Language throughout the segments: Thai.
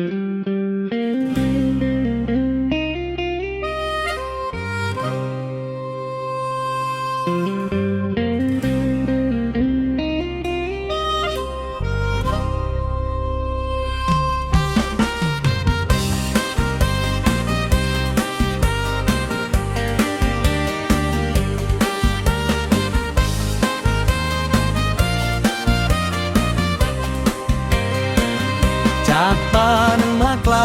จ ล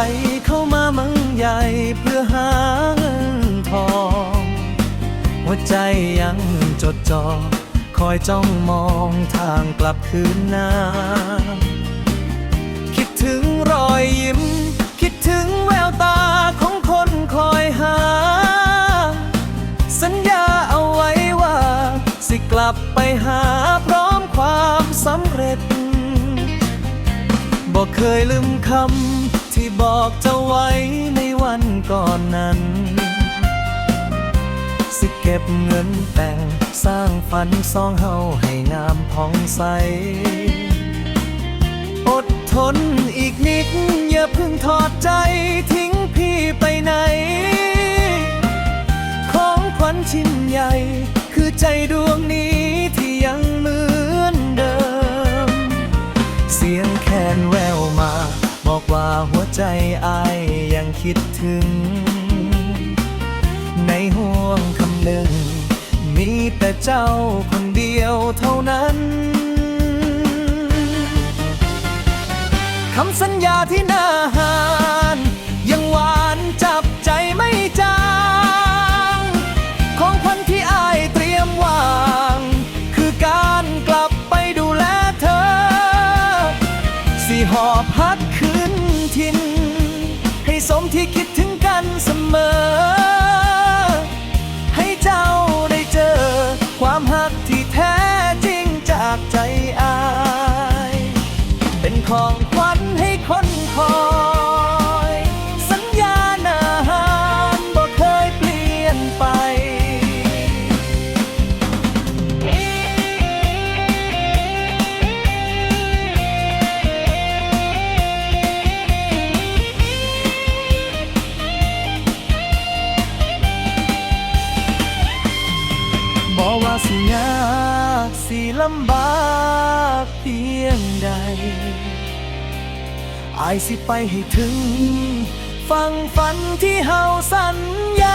เข้ามามืองใหญ่เพื่อหาเงินทองหัวใจยังจดจ่อคอยจ้องมองทางกลับคืนหน้าคิดถึงรอยยิ้ม คิดถึงแววตาของคนคอยหา สัญญาเอาไว้ว่า สิกลับไปหาพร้อมความสำเร็จบอกเคยลืมคำ ที่บอกเจ้าไว้ในวันก่อนนั้น สิเก็บเงินแต่งสร้างฝันซองเฮาให้งามผ่องใส อดทนอีกนิด อย่าเพิ่งทอดใจทิ้ง อายยังคิดถึง ในห่วงคำหนึ่ง มีแต่เจ้าคนเดียวเท่านั้นคำสัญญาที่น่าหา ที่คิดถึงกันเสมอ ว่าสิยากสิลำบากเพียงใดอายสิไปให้ถึง ฟังฝันที่เฮาสัญญา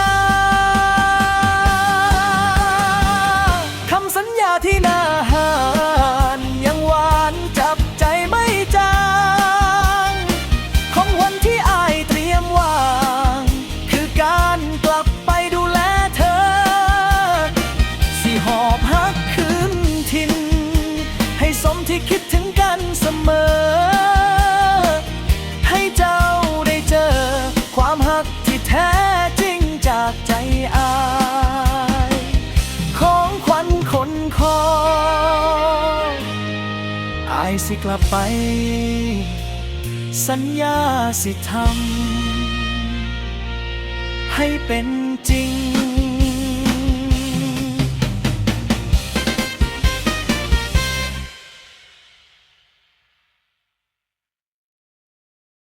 มที่คิดถึงกันเสมอ ให้เจ้าได้เจอ ความฮักที่แท้จริงจากใจอาย ของขวัญคนคออายสิกลับไป สัญญาสิทำให้เป็นจริง